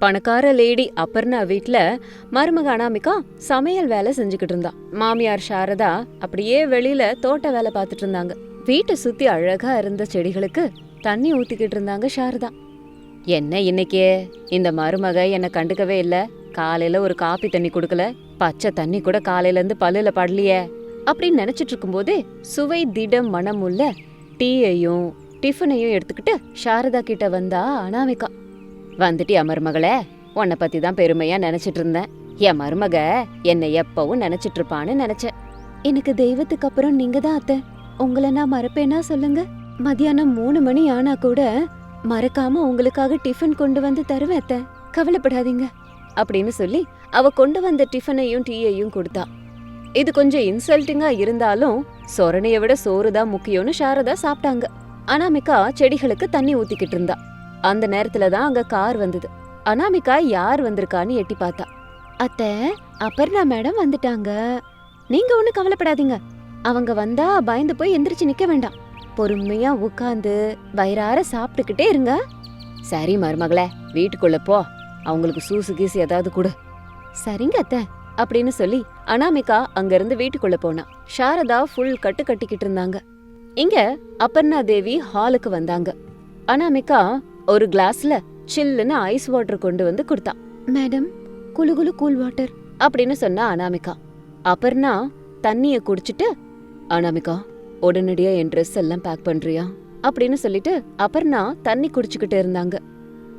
பணக்கார லேடி அப்பர்னா வீட்டில் மருமக அனாமிகா சமையல் வேலை செஞ்சுக்கிட்டு இருந்தா. மாமியார் சாரதா அப்படியே வெளியில தோட்ட வேலை பார்த்துட்டு இருந்தாங்க. வீட்டை சுத்தி அழகா இருந்த செடிகளுக்கு தண்ணி ஊத்திக்கிட்டு இருந்தாங்க சாரதா. என்ன இன்னைக்கே? இந்த மருமக என்ன கண்டுக்கவே இல்லை. காலையில ஒரு காப்பி தண்ணி கொடுக்கல. பச்சை தண்ணி கூட காலையில இருந்து பல்லுல படலையே அப்படின்னு நினைச்சிட்டு இருக்கும்போதே சுவை திடம் மனமுள்ள டீயையும் டிஃபனையும் எடுத்துக்கிட்டு சாரதா கிட்ட வந்தா அனாமிகா. வந்துட்டியா மருமகளே? உன்னை பத்தி தான் பெருமையா நினைச்சிட்டு இருந்தேன் என் மருமக என்னை எப்பவும் நினைச்சிட்டு இருப்பான்னு நினைச்சேன். எனக்கு தெய்வத்துக்கு அப்புறம் நீங்க தான் அத்தை. உங்களை நான் மறப்பேனா சொல்லுங்க? மதியானம் மூணு மணி ஆனா கூட மறக்காம உங்களுக்காக டிஃபன் கொண்டு வந்து தருவேன் அத்தை. கவலைப்படாதீங்க. அப்படின்னு சொல்லி அவ கொண்டு வந்த டிஃபனையும் டீயையும் கொடுத்தா. இது கொஞ்சம் இன்சல்ட்டிங்கா இருந்தாலும் சொரணைய விட சோறு தான் முக்கியம்னு சாரதா சாப்பிட்டாங்க. அனாமிகா செடிகளுக்கு தண்ணி ஊத்திக்கிட்டு இருந்தா. அந்த நேரத்துல தான் அங்க கார் வந்தது. அனாமிகா யார் வந்திருக்கான்னு எட்டி பார்த்தா. அத்தை அபர்ணா மேடம் வந்துட்டாங்க. நீங்க ஒண்ணு கவலைப்படாதீங்க. அவங்க வந்தா பயந்து போய் எந்திரிச்சு நிக்க வேண்டாம். பொறுமையா உட்காந்து வயிறார சாப்பிட்டுக்கிட்டே இருங்க. சரி மருமகளே வீட்டுக்குள்ள போ. அவங்களுக்கு சூசு கீசு ஏதாவது கொடு. சரிங்க அத்தை அப்படின்னு சொல்லி அனாமிகா அங்கிருந்து வீட்டுக்குள்ள போனா. சாரதா ஃபுல் கட்டு கட்டிக்கிட்டு இருந்தாங்க. இங்க அபர்ணா தேவி ஹாலுக்கு வந்தாங்க. அனாமிகா ஒரு கிளாஸ்ல சில்லுன்னு ஐஸ் வாட்டர் கொண்டு வந்து கொடுத்தா. மேடம் குளு கூல் வாட்டர் அப்படின்னு சொன்னா அனாமிகா. அபர்ணா தண்ணிய குடிச்சிட்டு அனாமிகா உடனடியா என் ட்ரெஸ் எல்லாம் பேக் பண்றியா? அப்படின்னு சொல்லிட்டு அபர்ணா தண்ணி குடிச்சுக்கிட்டு இருந்தாங்க.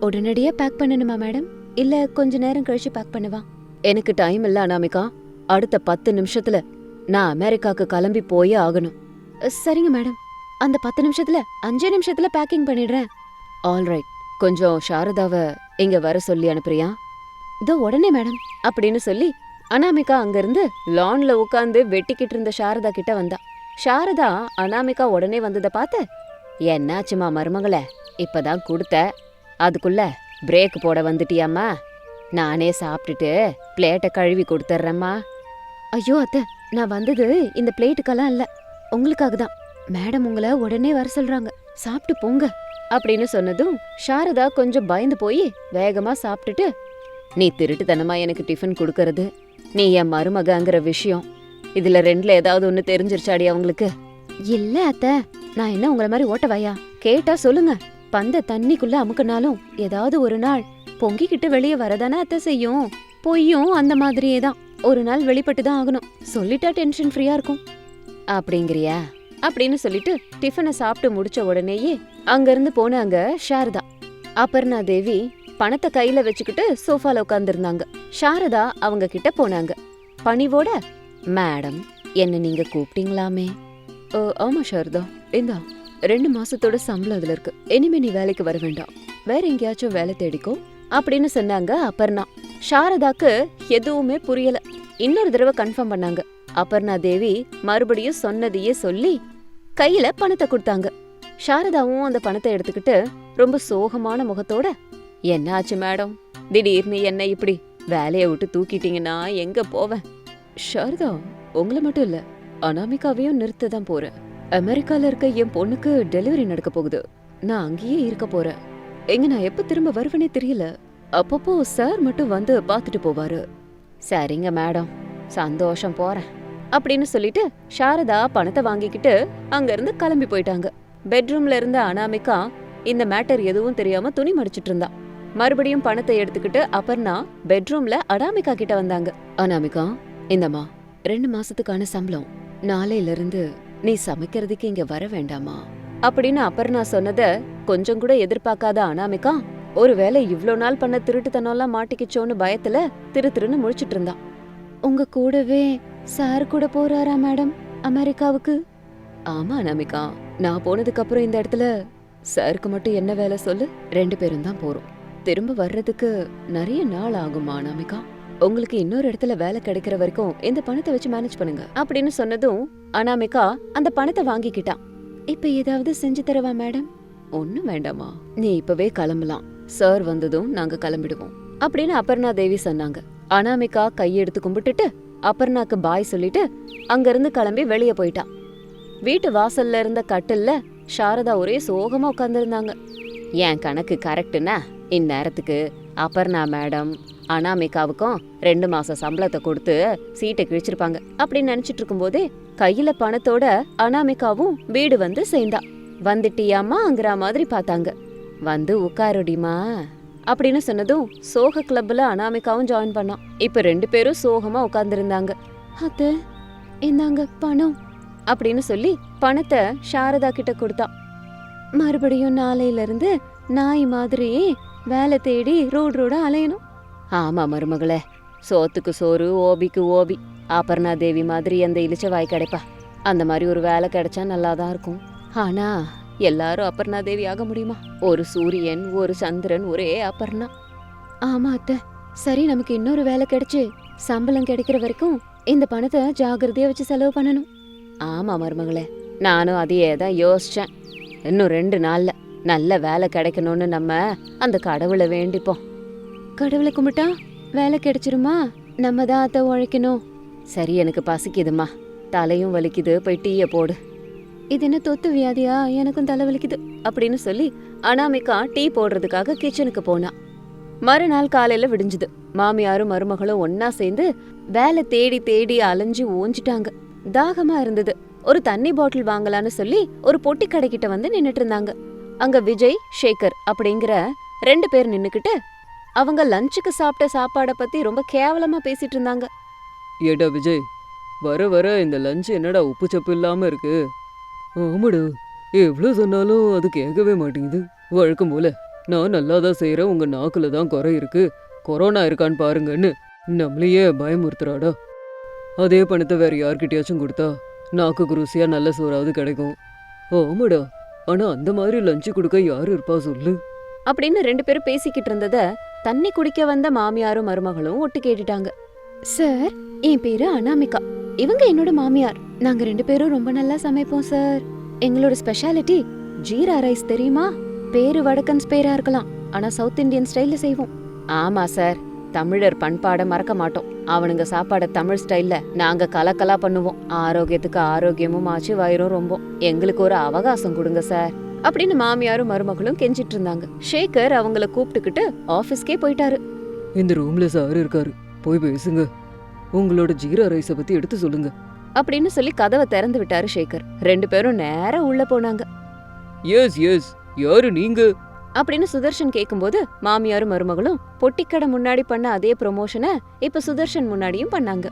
உடனடியா பேக் பண்ணணுமா மேடம்? இல்ல கொஞ்ச நேரம் கழிச்சு பேக் பண்ணவா? எனக்கு டைம் இல்ல அனாமிகா. அடுத்த பத்து நிமிஷத்துல நான் அமெரிக்காக்கு கிளம்பி போயே ஆகணும். சரிங்க மேடம். அந்த பத்து நிமிஷத்துல அஞ்சு நிமிஷத்துல பேக்கிங் பண்ணிடுறேன். ஆல்ரைட் கொஞ்சம் சாரதாவை இங்க வர சொல்லி அனுப்புறியா? இதோ உடனே மேடம் அப்படின்னு சொல்லி அனாமிகா அங்கிருந்து லான்ல உட்காந்து வெட்டிக்கிட்டு இருந்த சாரதா கிட்ட வந்தா. சாரதா அனாமிகா உடனே வந்தத பார்த்து என்னாச்சுமா மருமகளே இப்பதான் கொடுத்த அதுக்குள்ள பிரேக் போட வந்துட்டியாம்மா? நானே சாப்பிட்டுட்டு பிளேட்டை கழுவி கொடுத்துட்றேம்மா. ஐயோ அத்தை நான் வந்தது இந்த பிளேட்டுக்கெல்லாம் இல்ல உங்களுக்காக தான். மேடம் உங்களை உடனே வர சொல்றாங்க. சாப்பிட்டு போங்க. அப்படின்னு சொன்னதும் சாரதா கொஞ்சம் பயந்து போய் வேகமா சாப்பிட்டுட்டு நீ திருட்டுத்தனமா எனக்கு டிஃபன் கொடுக்கறது? நீ என் மருமகங்கிற விஷயம். இதுல ரெண்டுல ஏதாவது ஒண்ணு தெரிஞ்சிருச்சாடி அவங்களுக்கு? இல்ல அத்த. நான் என்ன உங்களை மாதிரி ஓட்டவாயா? கேட்டா சொல்லுங்க. பந்த தண்ணிக்குள்ள அமுக்குனாலும் ஏதாவது ஒரு நாள் பொங்கிக்கிட்டு வெளியே வரதானே அத்தை செய்யும். பொய்யும் அந்த மாதிரியே தான். ஒரு நாள் வெளிப்பட்டு தான் ஆகணும். சொல்லிட்டா டென்ஷன் ஃப்ரீயா இருக்கும். அப்படிங்கிறியா? அப்படின்னு சொல்லிட்டு டிஃபனை சாப்பிட்டு முடிச்ச உடனேயே அங்கிருந்து போனாங்க சாரதா. அபர்ணா தேவி பணத்தை கையில வச்சுக்கிட்டு சோஃபால உட்காந்துருந்தாங்க சாரதா அவங்க கிட்ட போனாங்க. பணிவோட மேடம் என்ன நீங்க கூப்பிட்டீங்களாமே? "ஓ, ஆமா சாரதா. இந்தா ரெண்டு மாசத்தோட சம்பளம் அதுல இருக்கு. இனிமே நீ வேலைக்கு வர வேண்டாம். வேற எங்கேயாச்சும் வேலை தேடிக்கோ அப்படின்னு சொன்னாங்க அபர்ணா. சாரதாக்கு எதுவுமே புரியல. இன்னொரு தடவை கன்ஃபார்ம் பண்ணாங்க. அபர்ணா தேவி மறுபடியும் சொன்னதையே சொல்லி கையில பணத்தை கொடுத்தாங்க. சாரதாவும் அந்த பணத்தை எடுத்துக்கிட்டு ரொம்ப சோகமான முகத்தோட என்னாச்சு மேடம்? திடீர்னு என்ன இப்படி? வேலையை விட்டு தூக்கிட்டீங்கன்னா எங்க போவேன் சாரதா உங்களை மட்டும் இல்ல அனாமிகாவையும் நிறுத்த தான் போறேன். அமெரிக்கால இருக்க என் பொண்ணுக்கு டெலிவரி நடக்க போகுது. நான் அங்கேயே இருக்க போறேன். எங்க நான் எப்ப திரும்ப வருவேனே தெரியல. அப்பப்போ சார் மட்டும் வந்து பார்த்துட்டு போவாரு. சரிங்க மேடம் சந்தோஷம் போறேன். அப்படின்னு சொல்லிட்டு சாரதா பணத்தை வாங்கிக்கிட்டு அங்க இருந்து கிளம்பி போயிட்டாங்க. பெட்ரூம்ல இருந்த அனாமிகா இந்த மேட்டர் எதுவும் தெரியாம துணி மடிச்சிட்டு இருந்தா. மறுபடியும் பணத்தை எடுத்துக்கிட்டு அபர்ணா பெட்ரூம்ல அனாமிகா கிட்ட வந்தாங்க. அனாமிகா இந்தம்மா ரெண்டு மாசத்துக்கான சம்பளம். நாளையில இருந்து நீ சமைக்கிறதுக்கு இங்க வர வேண்டாமா? அப்படின்னு அபர்ணா சொன்னத கொஞ்சம் கூட எதிர்பார்க்காத அனாமிகா ஒருவேளை இவ்ளோ நாள் பண்ண திருட்டுத்தனம்லாம் மாட்டிக்கிச்சோன்னு பயத்துல திரு திருன்னு முழிச்சிட்டு இருந்தா. உங்க கூடவே சார் கூட போறாரா மேடம் அமெரிக்காவுக்கு? ஆமா அனாமிகா. நான் போனதுக்கு அப்புறம் இந்த இடத்துல சாருக்கு மட்டும் என்ன வேலை சொல்லு? ரெண்டு பேரும் தான் போறோம். திரும்ப வர்றதுக்கு நிறைய நாள் ஆகுமா அனாமிகா? உங்களுக்கு இன்னொரு இடத்துல வேலை கிடைக்கிற வரைக்கும் இந்த பணத்தை வச்சு மேனேஜ் பண்ணுங்க. அப்படின்னு சொன்னதும் அனாமிகா அந்த பணத்தை வாங்கிக்கிட்டான் இப்ப ஏதாவது செஞ்சு தரவா மேடம் ஒன்னும் வேண்டாமா? நீ இப்பவே கிளம்பலாம். சார் வந்ததும் நாங்க கிளம்பிடுவோம். அப்படின்னு அபர்ணா தேவி சொன்னாங்க. அனாமிகா கையெடுத்து கும்பிட்டுட்டு அபர்ணாக்கு பாய் சொல்லிட்டு அங்கிருந்து கிளம்பி வெளியே போயிட்டான் வீட்டு வாசல்ல இருந்த கட்டில்ல சாரதா ஒரே சோகமா உட்காந்துருந்தாங்க என் கணக்கு கரெக்டுனா இந்நேரத்துக்கு அபர்ணா மேடம் அனாமிகாவுக்கும் ரெண்டு மாசம் சம்பளத்தை கொடுத்து சீட்டை கிழிச்சிருப்பாங்க அப்படின்னு நினைச்சிட்டு இருக்கும்போதே கையில பணத்தோட அனாமிகாவும் வீடு வந்து சேர்ந்தா. வந்துட்டியாமாங்கிற மாதிரி பார்த்தாங்க. வந்து உட்காருடிமா அப்படின்னு சொன்னதும் சோக கிளப்ல அனாமிகாவும் ஜாயின் பண்ணான். இப்ப ரெண்டு பேரும் சோகமா உட்கார்ந்திருந்தாங்க. அத்த இந்தாங்க பணம். அப்படின்னு சொல்லி பணத்தை சாரதா கிட்ட கொடுத்தான் மறுபடியும் நாளையில இருந்து நாய் மாதிரி வேலை தேடி ரோடு ரோட அலையணும். ஆமா மருமகளே சோத்துக்கு சோறு ஓபிக்கு ஓபி அபர்ணா தேவி மாதிரி அந்த இளிச்ச வாய் கிடைப்பா. அந்த மாதிரி ஒரு வேலை கிடைச்சா நல்லா தான் இருக்கும். ஆனா எல்லாரும் அபர்ணா தேவி ஆக முடியுமா? ஒரு சூரியன் ஒரு சந்திரன் ஒரே அபர்ணா. ஆமா அத்தை. சரி நமக்கு இன்னொரு வேலை கிடைச்சு. சம்பளம் கிடைக்கிற வரைக்கும் இந்த பணத்தை ஜாகிரதையா வச்சு செலவு பண்ணணும். ஆமா மருமகளே நானும் அதையே தான் யோசிச்சேன். இன்னும் ரெண்டு நாள்ல நல்ல வேலை கிடைக்கணும்னு நம்ம அந்த கடவுளை வேண்டிப்போம். கடவுளை கும்பிட்டா வேலை கிடைச்சிருமா? நம்ம தான் அத்தை உழைக்கணும். சரி எனக்கு பசிக்குதுமா தலையும் வலிக்குது போய் டீயை போடு. இது என்ன தொத்து வியாதியா? எனக்கும் தலை வலிக்குது. அப்படின்னு சொல்லி அனாமிகா டீ போடுறதுக்காக கிச்சனுக்கு போனா. மறுநாள் காலையில விடிஞ்சுது. மாமியாரும் மருமகளும் ஒன்னா சேர்ந்து வேலை தேடி தேடி அலைஞ்சு ஓஞ்சிட்டாங்க தாகமா இருந்தது. ஒரு தண்ணி பாட்டில் வாங்கலான்னு சொல்லி ஒரு பொட்டி கடைக்கிட்ட வந்து நின்னுட்டு இருந்தாங்க. அங்க விஜய் ஷேகர் அப்படிங்கிற ரெண்டு பேர் நின்னுக்கிட்டு அவங்க லஞ்சுக்கு சாப்பிட்ட சாப்பாடை பத்தி ரொம்ப கேவலமா பேசிட்டு இருந்தாங்க. ஏடா விஜய் வர வர இந்த லஞ்ச் என்னடா உப்பு சப்பு இல்லாம இருக்கு? ஆமாடா எவ்வளோ சொன்னாலும் அது கேட்கவே மாட்டேங்குது. வழக்கம் போல நான் நல்லா தான் செய்கிறேன் உங்கள் நாக்கில் தான் குறை இருக்கு. கொரோனா இருக்கான்னு பாருங்கன்னு நம்மளையே பயமுறுத்துறாடா. அதே பணத்தை வேறு யார்கிட்டயாச்சும் கொடுத்தா நாக்குக்கு ருசியாக நல்ல சோறாவது கிடைக்கும். ஆமாடா. ஆனால் அந்த மாதிரி லஞ்சு கொடுக்க யார் இருப்பா சொல்லு. அப்படின்னு ரெண்டு பேரும் பேசிக்கிட்டு இருந்தத தண்ணி குடிக்க வந்த மாமியாரும் மருமகளும் ஒட்டு கேட்டுட்டாங்க. சார் என் பேரு அனாமிகா. இவங்க என்னோட மாமியார். நாங்க ரெண்டு பேரும் ரொம்ப நல்லா சமைப்போம் சார். எங்களோட ஸ்பெஷாலிட்டி ஜீரா ரைஸ் தெரியுமா? பேரு வடக்கன்ஸ் பேரா இருக்கலாம். ஆனா சவுத் இந்தியன் ஸ்டைல்ல செய்வோம். ஆமா சார். தமிழர் பண்பாட மறக்க மாட்டோம். அவனுங்க சாப்பாட தமிழ் ஸ்டைல்ல நாங்க கலக்கலா பண்ணுவோம். ஆரோக்கியத்துக்கு ஆரோக்கியமும் ஆச்சு வயிறும் ரொம்ப. எங்களுக்கு ஒரு அவகாசம் கொடுங்க சார். அப்படின்னு மாமியாரும் மருமகளும் கெஞ்சிட்டு இருந்தாங்க. ஷேகர் அவங்கள கூப்பிட்டுக்கிட்டு ஆபீஸ்க்கே போயிட்டாரு. இந்த ரூம்ல சார் இருக்காரு. போய் பேசுங்க. உங்களோட ஜீரா ரைஸை பத்தி எடுத்து சொல்லுங்க. அப்படின்னு சொல்லி கதவை திறந்து விட்டாரு ஷேகர். ரெண்டு பேரும் நேரா உள்ள போனாங்க. எஸ் எஸ் யாரு நீங்க? அப்படின்னு சுதர்ஷன் கேக்கும்போது மாமியாரும் மருமகளும் பொட்டிக்கடை முன்னாடி பண்ண அதே ப்ரொமோஷனை இப்ப சுதர்ஷன் முன்னாடியும் பண்ணாங்க.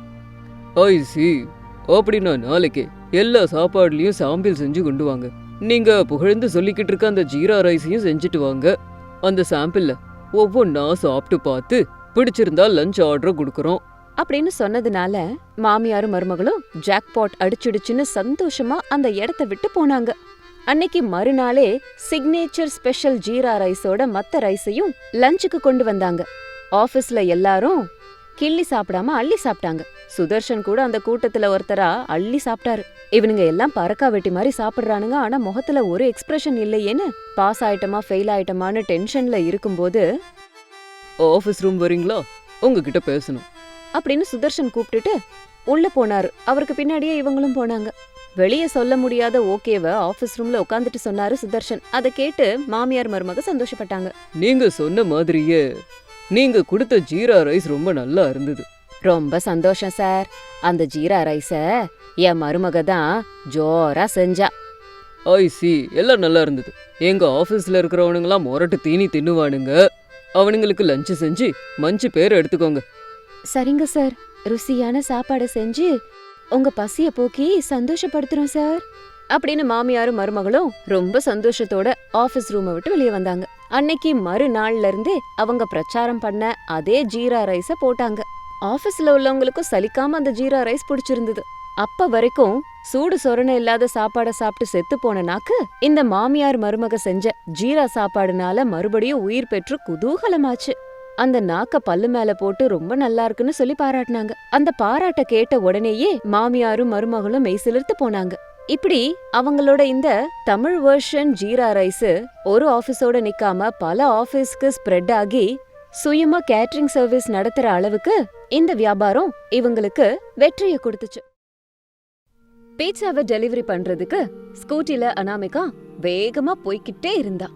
ஐ சி அப்படின்னா நாளைக்கு எல்லா சாப்பாடுலயும் சாம்பிள் செஞ்சு கொண்டு வாங்க. நீங்க புகழ்ந்து சொல்லிக்கிட்டு இருக்க அந்த ஜீரா ரைஸையும் செஞ்சுட்டு வாங்க. அந்த சாம்பிள்ல ஒவ்வொன்றா சாப்பிட்டு பார்த்து பிடிச்சிருந்தா லஞ்ச் ஆர்டர் கொடுக்குறோம். அப்படின்னு சொன்னதுனால மாமியாரும் மருமகளும் ஜாக்பாட் அடிச்சிடுச்சுன்னு சந்தோஷமா அந்த இடத்த விட்டு போனாங்க. அன்னைக்கு மறுநாளே சிக்னேச்சர் ஸ்பெஷல் ஜீரா ரைஸோட மத்த ரைஸையும் லஞ்சுக்கு கொண்டு வந்தாங்க. ஆபீஸ்ல எல்லாரும் கிள்ளி சாப்பிடாம அள்ளி சாப்பிட்டாங்க. சுதர்ஷன் கூட அந்த கூட்டத்துல ஒருத்தரா அள்ளி சாப்பிட்டாரு. இவனுங்க எல்லாம் பறக்கா வெட்டி மாதிரி சாப்பிடுறானுங்க. ஆனா முகத்துல ஒரு எக்ஸ்பிரஷன் இல்லையேன்னு பாஸ் ஆயிட்டமா ஃபெயில் ஆயிட்டமான்னு டென்ஷன்ல இருக்கும்போது ஆஃபீஸ் ரூம் வரீங்களா? உங்ககிட்ட பேசணும். அப்படின்னு சுதர்ஷன் கூப்பிட்டுட்டு உள்ள போனாரு. அவருக்கு பின்னாடியே இவங்களும் போனாங்க. வெளிய சொல்ல முடியாத ஓகேவ ஆபீஸ் ரூம்ல உட்காந்துட்டு சொன்னாரு சுதர்ஷன். அதை கேட்டு மாமியார் மருமக சந்தோஷப்பட்டாங்க. நீங்க சொன்ன மாதிரியே நீங்க கொடுத்த ஜீரா ரைஸ் ரொம்ப நல்லா இருந்தது. ரொம்ப சந்தோஷம் சார். அந்த ஜீரா ரைஸ என் மருமக தான் ஜோரா செஞ்சா. ஐ சி எல்லாம் நல்லா இருந்தது. எங்க ஆபீஸ்ல இருக்கிறவனுங்களாம் மொரட்டு தீனி தின்னுவானுங்க. அவனுங்களுக்கு லஞ்ச் செஞ்சு மஞ்சு பேர் எடுத்துக்கோங்க. சரிங்க சார். ருசியான சாப்பாடு செஞ்சு உங்க பசிய போக்கி சந்தோஷப்படுத்துறோம் சார். அப்படின்னு மாமியாரும் மருமகளும் ரொம்ப சந்தோஷத்தோட ஆபீஸ் ரூமை விட்டு வெளியே வந்தாங்க. அன்னைக்கு மறுநாள்ல இருந்தே அவங்க பிரச்சாரம் பண்ண அதே ஜீரா ரைஸ போட்டாங்க. ஆபீஸ்ல உள்ளவங்களுக்கும் சலிக்காம அந்த ஜீரா ரைஸ் பிடிச்சிருந்தது. அப்ப வரைக்கும் சூடு சொரணை இல்லாத சாப்பாட சாப்பிட்டு செத்து போன நாக்கு இந்த மாமியார் மருமக செஞ்ச ஜீரா சாப்பாடுனால மறுபடியும் உயிர் பெற்று குதூகலமாச்சு. அந்த நாக்க பல்லு மேல போட்டு ரொம்ப நல்லா இருக்குன்னு சொல்லி பாராட்டினாங்க. அந்த பாராட்ட கேட்ட உடனேயே மாமியாரும் மருமகளும் மெய்சிலிர்த்து போனாங்க. இப்படி அவங்களோட இந்த தமிழ் வெர்ஷன் ஜீரா ரைஸ் ஒரு ஆபீஸோட நிக்காம பல ஆபீஸ்க்கு ஸ்ப்ரெட் ஆகி சுயமா கேட்டரிங் சர்வீஸ் நடத்துற அளவுக்கு இந்த வியாபாரம் இவங்களுக்கு வெற்றியை கொடுத்துச்சு. பீட்சாவை டெலிவரி பண்றதுக்கு ஸ்கூட்டில அனாமிகா வேகமா போய்கிட்டே இருந்தா.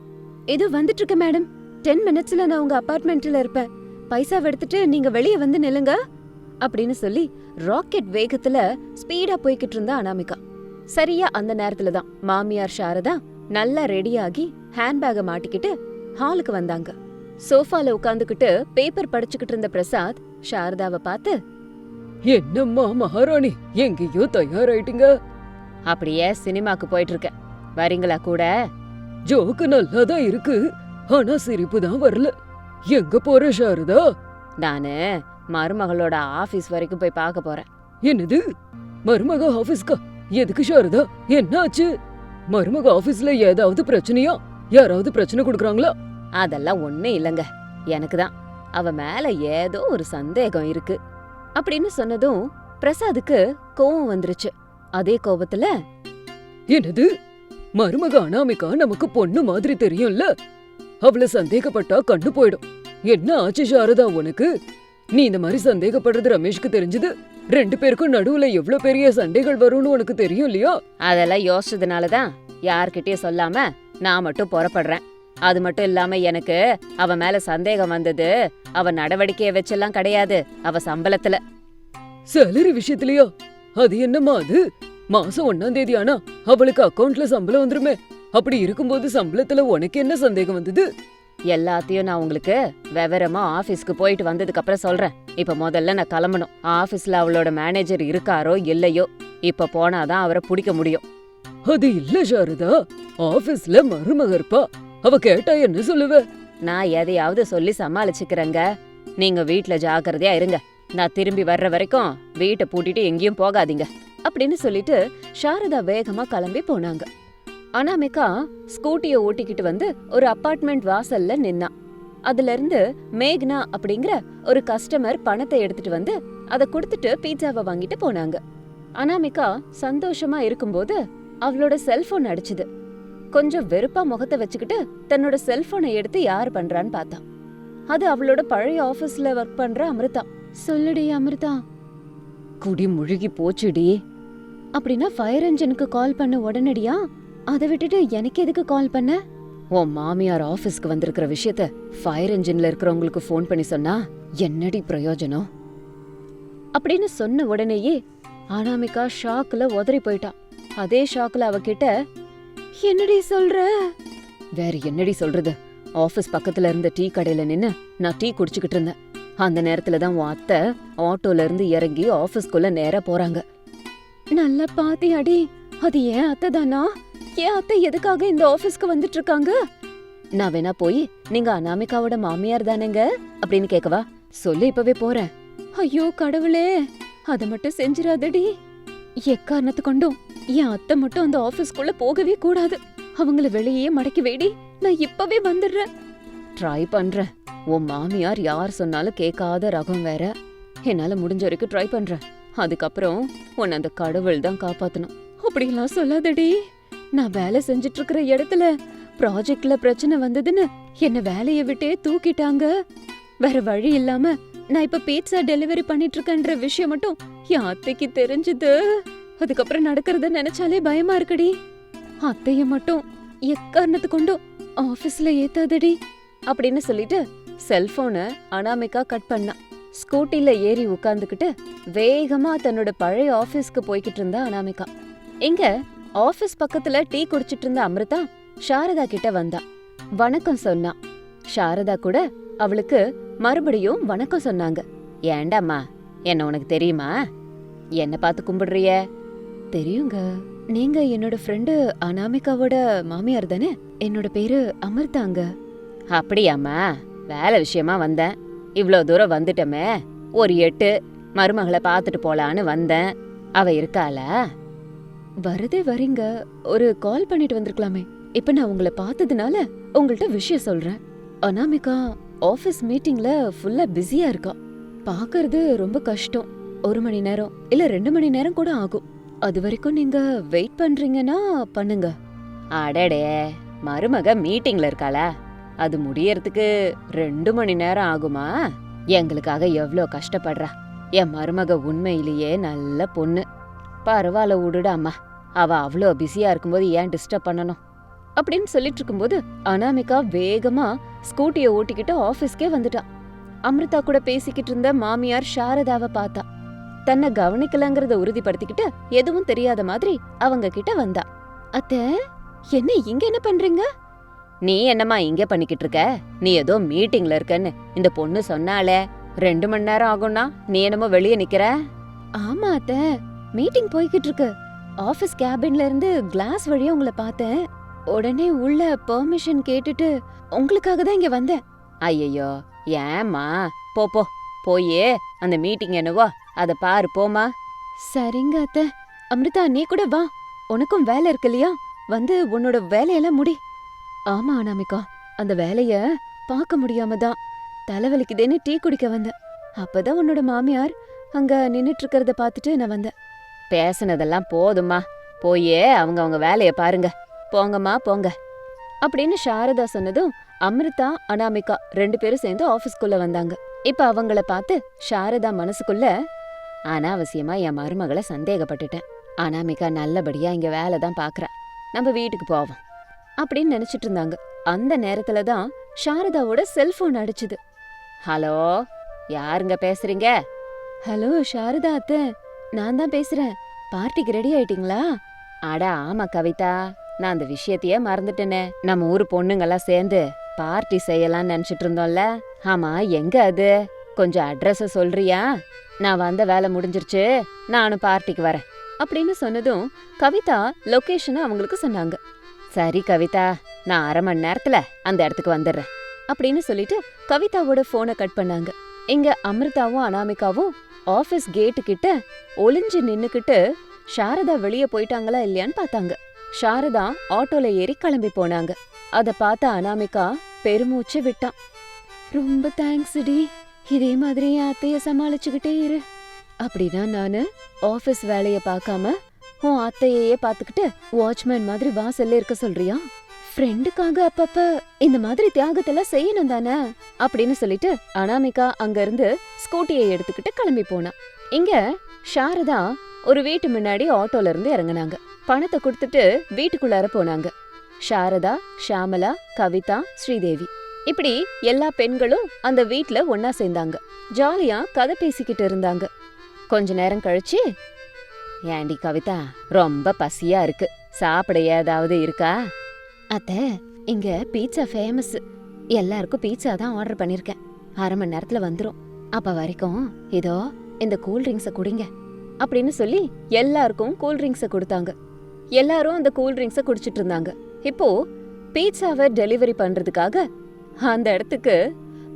இது வந்துட்டு இருக்கு மேடம் டென் மினிட்ஸ்ல நான் உங்க அபார்ட்மெண்ட்ல இருப்பேன். பைசாவை எடுத்துட்டு நீங்க வெளியே வந்து நில்லுங்க அப்படின்னு சொல்லி ராக்கெட் வேகத்துல ஸ்பீடா போய்கிட்டு இருந்தா அனாமிகா. சரியா அந்த நேரத்துல தான் மாமியார் சாரதா நல்லா ரெடியாகி ஹேண்ட்பேக மாட்டிக்கிட்டு ஹாலுக்கு வந்தாங்க. சோஃபால உட்காந்துக்கிட்டு பேப்பர் படிச்சுக்கிட்டு இருந்த பிரசாத் சாரதாவை பார்த்து என்னம்மா மகாராணி எங்கேயோ தயாராயிட்டீங்க? அப்படியே சினிமாக்கு போயிட்டு இருக்கேன். வரீங்களா கூட? ஜோக்கு நல்லாதான் இருக்கு. ஆனா சிரிப்பு தான் வரல. எங்க போற சாரதா? நானு மருமகளோட ஆபீஸ் வரைக்கும் போய் பார்க்க போறேன். என்னது? மருமக ஆபீஸ்க்கா? எதுக்கு சாரதா? என்னாச்சு? மருமக ஆபீஸ்ல ஏதாவது பிரச்சனையா? யாராவது பிரச்சனை கொடுக்கறாங்களா? அதெல்லாம் ஒண்ணும் இல்லைங்க. எனக்கு தான். அவ மேல ஏதோ ஒரு சந்தேகம் இருக்கு. அப்படின்னு சொன்னதும் பிரசாத்துக்கு கோவம் வந்துருச்சு. அதே கோபத்துல என்னது? மருமக அனாமிகா நமக்கு பொண்ணு மாதிரி தெரியும்ல? அவள சந்தேகப்பட்டா கண்டு போயிடும். என்ன ஆச்சு சாரதா உனக்கு? நீ இந்த மாதிரி சந்தேகப்படுறது ரமேஷ்க்கு தெரிஞ்சது? ரெண்டு பேருக்கும் நடுவுல எவ்ளோ பெரிய சண்டைகள் வரும்னு உனக்கு தெரியும் இல்லையா? அதெல்லாம் யோசிச்சதுனால தான் யார்கிட்டயும் சொல்லாம நான் மட்டும் புறப்படுறேன். அது மட்டும் இல்லாம எனக்கு அவ மேல சந்தேகம் வந்தது. அவ நடவடிக்கைய வச்செல்லாம் கிடையாது. அவ சம்பளத்துல. சேலரி விஷயத்துலயா? அது என்னம்மா அது? மாசம் ஒன்னாம் தேதி ஆனா அவளுக்கு அக்கவுண்ட்ல சம்பளம் வந்துருமே. அப்படி இருக்கும்போது சம்பளத்துல உனக்கு என்ன சந்தேகம் வந்தது? எல்லாத்தையும் நான் உங்களுக்கு விவரமா ஆபீஸ்க்கு போயிட்டு வந்ததுக்கு அப்புறம் சொல்றேன். இப்ப முதல்ல நான் கிளம்பணும். ஆபீஸ்ல அவளோட மேனேஜர் இருக்காரோ இல்லையோ இப்ப போனாதான் அவரை பிடிக்க முடியும். அது இல்ல சாரதா. ஆபீஸ்ல மருமக இருப்பா. அவ கேட்டா என்ன சொல்லுவ? நான் எதையாவது சொல்லி சமாளிச்சுக்கிறேங்க. நீங்க வீட்ல ஜாக்கிரதையா இருங்க. நான் திரும்பி வர்ற வரைக்கும் வீட்டை பூட்டிட்டு எங்கேயும் போகாதீங்க. அப்படின்னு சொல்லிட்டு சாரதா வேகமா கிளம்பி போனாங்க. அனாமிகா ஸ்கூட்டிய ஓட்டிக்கிட்டு வந்து ஒரு அபார்ட்மெண்ட் வாசல்ல நின்னா. அதுல இருந்து மேக்னா அப்படிங்கிற ஒரு கஸ்டமர் பணத்தை எடுத்துட்டு வந்து அதை கொடுத்துட்டு பீட்சாவை வாங்கிட்டு போனாங்க. அனாமிகா சந்தோஷமா இருக்கும்போது அவளோட செல்போன் அடிச்சுது. கொஞ்சம் வெறுப்பா முகத்தை வச்சுக்கிட்டு தன்னோட செல்போனை எடுத்து யார் பண்றான்னு பார்த்தா. அது அவளோட பழைய ஆபீஸ்ல ஒர்க் பண்ற அமிர்தா. சொல்லுடி அமிர்தா. குடி முழுகி போச்சுடி. அப்படின்னா ஃபயர் என்ஜினுக்கு கால் பண்ண உடனடியா அதை விட்டுட்டு எனக்கு எதுக்கு கால் பண்ண? உன் மாமியார் ஆஃபீஸ்க்கு வந்திருக்கிற விஷயத்த ஃபயர் என்ஜின்ல இருக்கிறவங்களுக்கு ஃபோன் பண்ணி சொன்னா என்னடி பிரயோஜனம்? அப்படின்னு சொன்ன உடனேயே அனாமிகா ஷாக்ல உதறி போயிட்டா அதே ஷாக்ல அவகிட்ட என்னடி சொல்ற? வேற என்னடி சொல்றது? ஆஃபீஸ் பக்கத்துல இருந்த டீ கடையில நின்னு நான் டீ குடிச்சுக்கிட்டு இருந்தேன். அந்த நேரத்துல தான் உன் அத்தை ஆட்டோல இருந்து இறங்கி ஆஃபீஸ்க்குள்ள நேரா போறாங்க. நல்லா பாத்தி அடி அது ஏன் அத்தை தானா? ஏன் அத்தை எதுக்காக இந்த ஆபீஸ்க்கு வந்துட்டு இருக்காங்க நான் வேணா போய் நீங்க அனாமிகாவோட மாமியார் தானேங்க? அப்படின்னு கேக்கவா? சொல்லு இப்பவே போறேன். ஐயோ கடவுளே. அத மட்டும் செஞ்சிடாதடி. எக்காரணத்து கொண்டும் என் அத்தை மட்டும் அந்த ஆபீஸ்க்குள்ள போகவே கூடாது. அவங்கள வெளியே மடக்கி வேடி நான் இப்பவே வந்துடுறேன். ட்ரை பண்றேன். உன் மாமியார் யார் சொன்னாலும் கேட்காத ரகம் வேற. என்னால முடிஞ்ச வரைக்கும் ட்ரை பண்றேன். அதுக்கப்புறம் உன்னை அந்த கடவுள் தான் காப்பாத்தணும். அப்படிலாம் சொல்லாதடி. நான் வேலை செஞ்சுட்டு இருக்கிற இடத்துல ப்ராஜெக்ட்ல பிரச்சனை வந்ததுன்னு என்ன வேலைய விட்டே தூக்கிட்டாங்க. வேற வழி இல்லாம நான் இப்ப பீட்சா டெலிவரி பண்ணிட்டு இருக்கேன்ற விஷயம் மட்டும் என் அத்தைக்கு தெரிஞ்சது. அதுக்கப்புறம் நடக்கிறத நினைச்சாலே பயமா இருக்குடி. அத்தைய மட்டும் எக்காரணத்து கொண்டும் ஆபீஸ்ல ஏத்தாதடி. அப்படின்னு சொல்லிட்டு செல்போனை அனாமிகா கட் பண்ணா. ஸ்கூட்டில ஏறி உட்காந்துக்கிட்டு வேகமா தன்னோட பழைய ஆபீஸ்க்கு போய்கிட்டு இருந்தா அனாமிகா. எங்க ஆபீஸ் பக்கத்துல டீ குடிச்சிட்டு இருந்த அமிர்தா சாரதா கிட்ட வந்தா. வணக்கம் சொன்னா. சாரதா கூட அவளுக்கு மறுபடியும் வணக்கம் சொன்னாங்க. ஏண்டாம்மா என்ன உனக்கு தெரியுமா? என்ன பார்த்து கும்பிடுறிய தெரியுங்க. நீங்க என்னோட ஃப்ரெண்டு அனாமிகாவோட மாமியார் தானே? என்னோட பேரு அமிர்தாங்க. அப்படியாம்மா வேலை விஷயமா வந்தேன். இவ்வளோ தூரம் வந்துட்டோமே. ஒரு எட்டு மருமகளை பார்த்துட்டு போலான்னு வந்தேன். அவ இருக்காளா? வரதே வரீங்க. ஒரு கால் பண்ணிட்டு வந்திருக்கலாமே. இப்ப நான் உங்களை பார்த்ததுனால உங்கள்ட்ட விஷயம் சொல்றேன். அனாமிகா ஆபீஸ் மீட்டிங்ல ஃபுல்லா பிஸியா இருக்கா. பாக்குறது ரொம்ப கஷ்டம். ஒரு மணி நேரம் இல்ல ரெண்டு மணி நேரம் கூட ஆகும். அது வரைக்கும் நீங்க வெயிட் பண்றீங்கன்னா பண்ணுங்க. அடடே மருமக மீட்டிங்ல இருக்காள? அது முடியறதுக்கு ரெண்டு மணி நேரம் ஆகுமா? எங்களுக்காக எவ்வளோ கஷ்டப்படுறா. என் மருமக உண்மையிலேயே நல்ல பொண்ணு. பரவாயில்ல விடுடா அம்மா. அவ அவ்வளோ பிஸியா இருக்கும்போது ஏன் டிஸ்டர்ப் பண்ணணும்? அப்படின்னு சொல்லிட்டு இருக்கும்போது அனாமிகா வேகமா ஸ்கூட்டிய ஓட்டிக்கிட்டு ஆஃபீஸ்க்கே வந்துட்டான் அமிர்தா கூட பேசிக்கிட்டு இருந்த மாமியார் சாரதாவை பார்த்தா. தன்னை கவனிக்கலங்கிறத உறுதிப்படுத்திக்கிட்டு எதுவும் தெரியாத மாதிரி அவங்க கிட்ட வந்தா. அத்த என்ன இங்க என்ன பண்றீங்க? நீ என்னம்மா இங்க பண்ணிக்கிட்டு இருக்க? நீ ஏதோ மீட்டிங்ல இருக்கன்னு. இந்த பொண்ணு சொன்னாலே ரெண்டு மணி நேரம் ஆகும்னா நீ என்னமோ வெளியே நிக்கிற? ஆமா அத்த. மீட்டிங் போய்கிட்டு இருக்கு ஆஃபீஸ் கேபின்ல இருந்து கிளாஸ் வழியா உங்களை பார்த்தேன். உடனே உள்ள பெர்மிஷன் கேட்டுட்டு உங்களுக்காக தான் இங்க வந்தேன். ஐயையோ ஏம்மா? போ போ. போயே அந்த மீட்டிங் என்னவோ? அத பாரு போமா சரிங்க அத்த. அமிர்தா நீ கூட வா. உனக்கும் வேலை இருக்கு இல்லையா? வந்து உன்னோட வேலையெல்லாம் முடி. ஆமா அனாமிகா. அந்த வேலைய பார்க்க முடியாம தான் தலைவலிக்குதேன்னு டீ குடிக்க வந்தேன். அப்பதான் உன்னோட மாமியார் அங்க நின்னுட்டு இருக்கறத பார்த்துட்டு நான் வந்தேன். பேசுனதெல்லாம் போதும்மா. போயே அவங்க அவங்க வேலைய பாருங்க. போங்கம்மா போங்க. அப்படின்னு சாரதா சொன்னதும் அமிர்தா அனாமிகா ரெண்டு பேரும் சேர்ந்து ஆபீஸ்க்குள்ள வந்தாங்க. இப்ப அவங்கள பார்த்து சாரதா மனசுக்குள்ள அனாவசியமா என் மருமகளை சந்தேகப்பட்டுட்டேன். அனாமிகா நல்லபடியா இங்க வேலை தான் பாக்குறா. நம்ம வீட்டுக்கு போவோம். அப்படின்னு நினைச்சிட்டு இருந்தாங்க. அந்த நேரத்துல தான் சாரதாவோட செல்போன் அடிச்சுது. ஹலோ யாருங்க பேசுறீங்க? ஹலோ சாரதா அத்தை. நான் தான் பேசுறேன். பார்ட்டிக்கு ரெடி ஆயிட்டீங்களா? அட ஆமா கவிதா. நான் அந்த விஷயத்தையே மறந்துட்டேனே. நம்ம ஊர் பொண்ணுங்கெல்லாம் சேர்ந்து பார்ட்டி செய்யலாம்னு நினைச்சிட்டு இருந்தோம்ல. ஆமா எங்க அது? கொஞ்சம் அட்ரஸ சொல்றியா? நான் வந்த வேலை முடிஞ்சிருச்சு. நானும் பார்ட்டிக்கு வரேன். அப்படின்னு சொன்னதும் கவிதா லொக்கேஷனை அவங்களுக்கு சொன்னாங்க. சரி கவிதா நான் அரை மணி நேரத்துல அந்த இடத்துக்கு வந்துடுறேன். அப்படின்னு சொல்லிட்டு கவிதாவோட போனை கட் பண்ணாங்க. இங்க அமிர்தாவும் அனாமிகாவும் ஆபீஸ் கேட்டு கிட்ட ஒளிஞ்சு நின்னுக்கிட்டு சாரதா வெளியே போயிட்டாங்களா இல்லையான்னு பார்த்தாங்க. சாரதா ஆட்டோல ஏறி கிளம்பி போனாங்க. அத பார்த்த அனாமிகா பெருமூச்சு விட்டான். ரொம்ப தேங்க்ஸ் டி. இதே மாதிரி என் அத்தைய சமாளிச்சுக்கிட்டே இரு. அப்படின்னா நானு ஆஃபீஸ் வேலைய பார்க்காம உன் அத்தையே பார்த்துக்கிட்டு வாட்ச்மேன் மாதிரி வாசல்ல இருக்க சொல்றியா? ஃப்ரெண்டுக்காக அப்பப்ப இந்த மாதிரி தியாகத்தெல்லாம் செய்யணும் தானே? அப்படின்னு சொல்லிட்டு அனாமிகா அங்க இருந்து ஸ்கூட்டியை எடுத்துக்கிட்டு கிளம்பி போனா. இங்க சாரதா ஒரு வீட்டு முன்னாடி ஆட்டோல இருந்து இறங்குனாங்க. பணத்தை கொடுத்துட்டு வீட்டுக்குள்ளார போனாங்க. சாரதா ஷாமலா கவிதா ஸ்ரீதேவி. இப்படி எல்லா பெண்களும் அந்த வீட்ல ஒன்னா சேர்ந்தாங்க. ஜாலியா கதை பேசிக்கிட்டு இருந்தாங்க. கொஞ்ச நேரம் கழிச்சு ஏண்டி கவிதா ரொம்ப பசியா இருக்கு. சாப்பிட ஏதாவது இருக்கா? அத்தை இங்க பீட்சா ஃபேமஸ் எல்லாருக்கும் பீட்சா தான் ஆர்டர் பண்ணிருக்கேன். அரை மணி நேரத்துல வந்துரும். அப்ப வரைக்கும் இதோ இந்த கூல் ட்ரிங்க்ஸ குடிங்க. அப்படின்னு சொல்லி எல்லாருக்கும் கூல் ட்ரிங்க்ஸ கொடுத்தாங்க. எல்லாரும் அந்த கூல் ட்ரிங்க்ஸ குடிச்சிட்டு இருந்தாங்க. இப்போ பீட்சாவை டெலிவரி பண்றதுக்காக அந்த இடத்துக்கு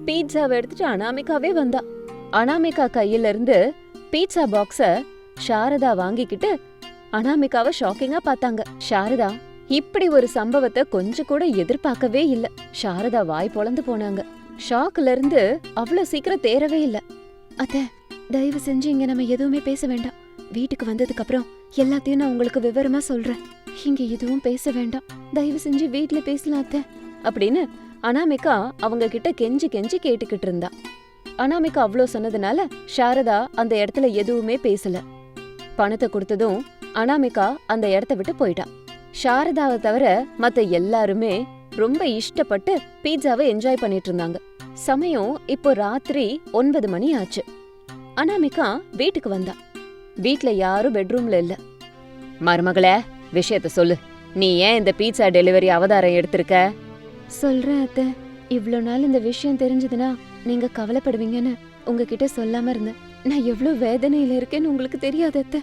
பீட்சாவை எடுத்துட்டு அனாமிகாவே வந்தா. அனாமிகா கையில இருந்து பீட்சா பாக்ஸ சாரதா வாங்கிக்கிட்டு அனாமிகாவை ஷாக்கிங்கா பார்த்தாங்க. சாரதா இப்படி ஒரு சம்பவத்தை கொஞ்சம் கூட எதிர்பார்க்கவே இல்ல. சாரதா வாய் பொழந்து போனாங்க. ஷாக்ல இருந்து அவ்வளவு சீக்கிரம் தேரவே இல்ல. அத்த தயவு செஞ்சு இங்க நம்ம எதுவுமே பேச வேண்டாம். வீட்டுக்கு வந்ததுக்கு அப்புறம் எல்லாத்தையும் நான் உங்களுக்கு விவரமா சொல்றேன். இங்க எதுவும் பேச வேண்டாம். தயவு செஞ்சு வீட்டுல பேசலாம் அத்த. அப்படின்னு அனாமிகா அவங்க கிட்ட கெஞ்சி கெஞ்சி கேட்டுக்கிட்டு இருந்தா. அனாமிகா அவ்ளோ சொன்னதுனால சாரதா அந்த இடத்துல எதுவுமே பேசல. பணத்தை கொடுத்ததும் அனாமிகா அந்த இடத்த விட்டு போயிட்டா. சாரதாவை தவிர மத்த எல்லாருமே ரொம்ப இஷ்டப்பட்டு பீட்சாவை என்ஜாய் பண்ணிட்டு இருந்தாங்க. சமயம் இப்போ ராத்திரி ஒன்பது மணி ஆச்சு. அனாமிகா வீட்டுக்கு வந்தா. வீட்ல யாரும் பெட்ரூம்ல இல்ல. மருமகளே விஷயத்த சொல்லு. நீ ஏன் இந்த பீட்சா டெலிவரி அவதாரம் எடுத்திருக்க? சொல்றேன் அத்த. இவ்வளோ நாள் இந்த விஷயம் தெரிஞ்சதுன்னா நீங்க கவலைப்படுவீங்கன்னு உங்ககிட்ட சொல்லாம இருந்தேன். நான் எவ்ளோ வேதனையில இருக்கேன்னு உங்களுக்கு தெரியாது அத்த.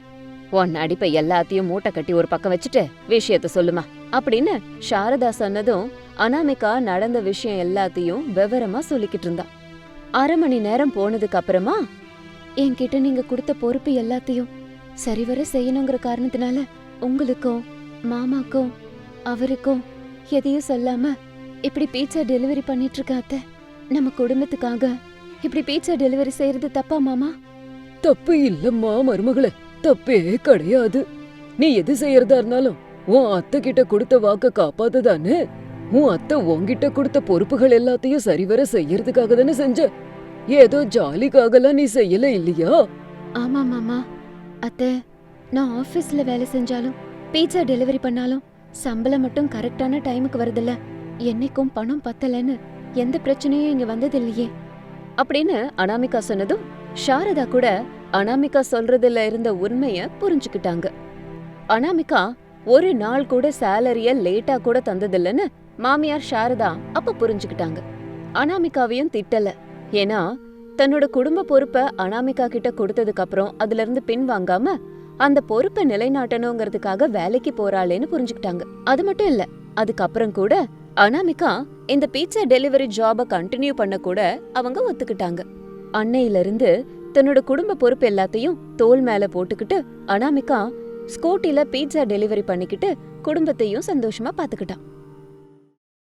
உன் நடிப்பை எல்லாத்தையும் மூட்டை கட்டி ஒரு பக்கம் வச்சுட்டு விஷயத்த சொல்லுமா. அப்படின்னு சாரதா சொன்னதும் அனாமிகா நடந்த விஷயம் எல்லாத்தையும் விவரமா சொல்லிக்கிட்டு இருந்தா. அரை மணி நேரம் போனதுக்கு அப்புறமா என்கிட்ட நீங்க கொடுத்த பொறுப்பு எல்லாத்தையும் சரிவர செய்யணுங்கிற காரணத்தினால உங்களுக்கும் மாமாக்கும் அவருக்கும் எதையும் சொல்லாம இப்படி பீட்சா டெலிவரி பண்ணிட்டு இருக்காத்த நம்ம குடும்பத்துக்காக இப்படி பீட்சா டெலிவரி செய்யறது தப்பா மாமா? தப்பு இல்லம்மா மருமகளே. தப்பே கிடையாது. நீ எது செய்யறதா இருந்தாலும் உன் அத்தை கிட்ட கொடுத்த வாக்க காப்பாத்ததானே உன் அத்தை உன்கிட்ட கொடுத்த பொறுப்புகள் எல்லாத்தையும் சரிவர செய்யறதுக்காக தானே செஞ்ச. ஏதோ ஜாலிக்காகலாம் நீ செய்யல இல்லையா? ஆமா மாமா. அத்தை நான் ஆபீஸ்ல வேலை செஞ்சாலும் பீட்சா டெலிவரி பண்ணாலும் சம்பளம் மட்டும் கரெக்டான டைமுக்கு வருதுல்ல. என்னைக்கும் பணம் பத்தலன்னு எந்த பிரச்சனையும் இங்க வந்தது இல்லையே அப்படின்னு அனாமிகா சொன்னதும் சாரதா கூட அனாமிகா சொல்றதுல இருந்த உண்மைய புரிஞ்சுக்கிட்டாங்க. அனாமிகா ஒரு நாள் கூட சேலரிய லேட்டா கூட தந்ததில்லன்னு மாமியார் சாரதா அப்ப புரிஞ்சுக்கிட்டாங்க. அனாமிகாவையும் திட்டல. ஏன்னா தன்னோட குடும்ப பொறுப்பை அனாமிகா கிட்ட கொடுத்ததுக்கு அப்புறம் அதுல இருந்து பின் வாங்காம அந்த பொறுப்பை நிலைநாட்டணுங்கிறதுக்காக வேலைக்கு போறாளேன்னு புரிஞ்சுக்கிட்டாங்க. அது மட்டும் இல்ல அதுக்கப்புறம் கூட அனாமிகா இந்த பீட்சா டெலிவரி ஜாப கண்டினியூ பண்ண கூட அவங்க ஒத்துக்கிட்டாங்க. அன்னையில இருந்து தன்னோட குடும்ப பொறுப்பு எல்லாத்தையும் தோல் மேல போட்டுக்கிட்டு அனாமிகா ஸ்கூட்டில பீட்சா டெலிவரி பண்ணிக்கிட்டு குடும்பத்தையும் சந்தோஷமா பாத்துக்கிட்டான்